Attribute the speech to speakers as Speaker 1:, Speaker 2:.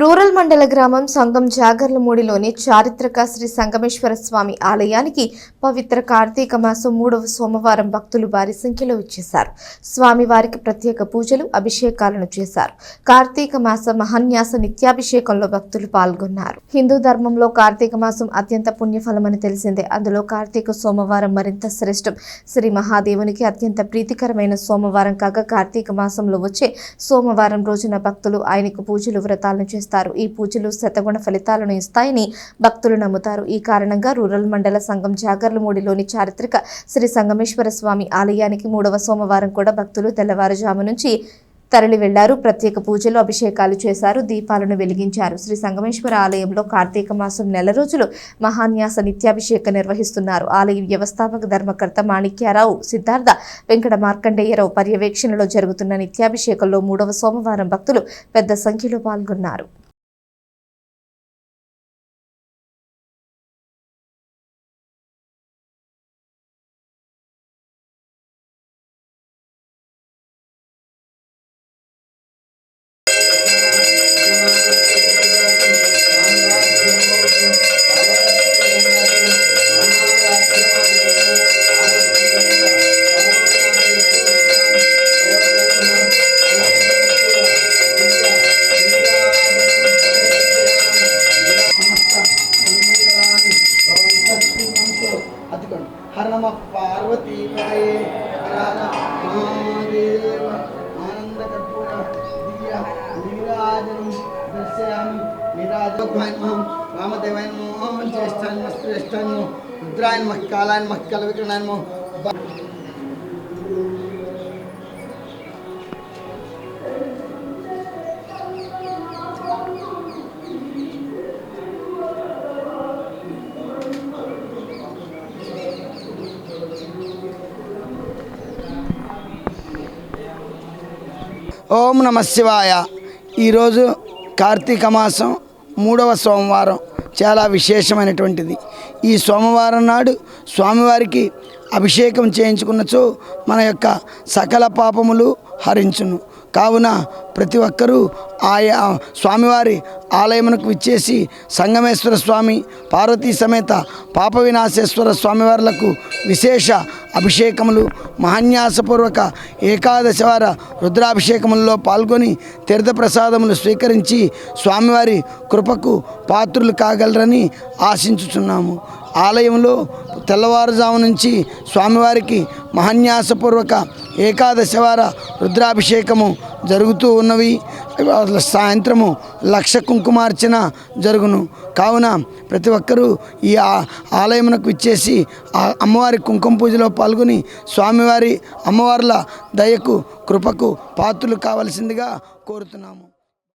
Speaker 1: Rural మండల గ్రామం సంగం జాగర్లమూడిలోని చారిత్రక శ్రీ సంగమేశ్వర స్వామి ఆలయానికి పవిత్ర కార్తీక మాసం మూడవ సోమవారం భక్తులు భారీ సంఖ్యలో వచ్చేశారు. స్వామివారికి ప్రత్యేక పూజలు అభిషేకాలను చేశారు. కార్తీక మాస మహాన్యాస నిత్యాభిషేకంలో భక్తులు పాల్గొన్నారు. హిందూ ధర్మంలో కార్తీక మాసం అత్యంత పుణ్యఫలమని తెలిసిందే. అందులో కార్తీక సోమవారం మరింత శ్రేష్టం. శ్రీ మహాదేవునికి అత్యంత ప్రీతికరమైన సోమవారం కాగా కార్తీక మాసంలో వచ్చే సోమవారం రోజున భక్తులు ఆయనకు పూజలు వ్రతాలను చేస్తారు. ఈ పూజలు శతగుణ ఫలితాలను ఇస్తాయని భక్తులు నమ్ముతారు. ఈ కారణంగా రూరల్ మండల సంఘం జాగర్లమూడిలోని చారిత్రక శ్రీ సంగమేశ్వర స్వామి ఆలయానికి మూడవ సోమవారం కూడా భక్తులు తెల్లవారుజాము నుంచి తరలి వెళ్ళారు. ప్రత్యేక పూజలు అభిషేకాలు చేశారు. దీపాలను వెలిగించారు. శ్రీ సంగమేశ్వర ఆలయంలో కార్తీక మాసం నెల రోజులు మహాన్యాస నిత్యాభిషేక నిర్వహిస్తున్నారు. ఆలయ వ్యవస్థాపక ధర్మకర్త మాణిక్యారావు సిద్ధార్థ వెంకట మార్కండేయరావు పర్యవేక్షణలో జరుగుతున్న నిత్యాభిషేకంలో మూడవ సోమవారం భక్తులు పెద్ద సంఖ్యలో పాల్గొన్నారు.
Speaker 2: హర నమ పార్వతీ పదయే హర మహాదేవ ఆనంద కర్పూర దివ్య నీరాజనం దర్శయామి నీరాజోగ్వాయ నమః వామదేవాయ నమః జ్యేష్ఠాయ నమః శ్రేష్ఠాయ నమః ఓం నమ శివాయ. ఈరోజు కార్తీక మాసం మూడవ సోమవారం. చాలా విశేషమైనటువంటిది. ఈ సోమవారం నాడు స్వామివారికి అభిషేకం చేయించుకున్నచో మన యొక్క సకల పాపములు హరించును. కావున ప్రతి ఒక్కరూ ఆయా స్వామివారి ఆలయమునకు విచ్చేసి సంగమేశ్వర స్వామి పార్వతీ సమేత పాప వినాశేశ్వర స్వామివార్లకు విశేష అభిషేకములు మహాన్యాసపూర్వక ఏకాదశ వార రుద్రాభిషేకములలో పాల్గొని తీర్థప్రసాదములు స్వీకరించి స్వామివారి కృపకు పాత్రులు కాగలరని ఆశించుచున్నాము. ఆలయంలో తెల్లవారుజాము నుంచి స్వామివారికి మహాన్యాసపూర్వక ఏకాదశవార రుద్రాభిషేకము జరుగుతూ ఉన్నవి. సాయంత్రము లక్ష కుంకుమార్చన జరుగును. కావున ప్రతి ఒక్కరూ ఈ ఆలయమునకు ఇచ్చేసి అమ్మవారి కుంకుమ పూజలో పాల్గొని స్వామివారి అమ్మవార్ల దయకు కృపకు పాత్రలు కావలసిందిగా కోరుతున్నాము.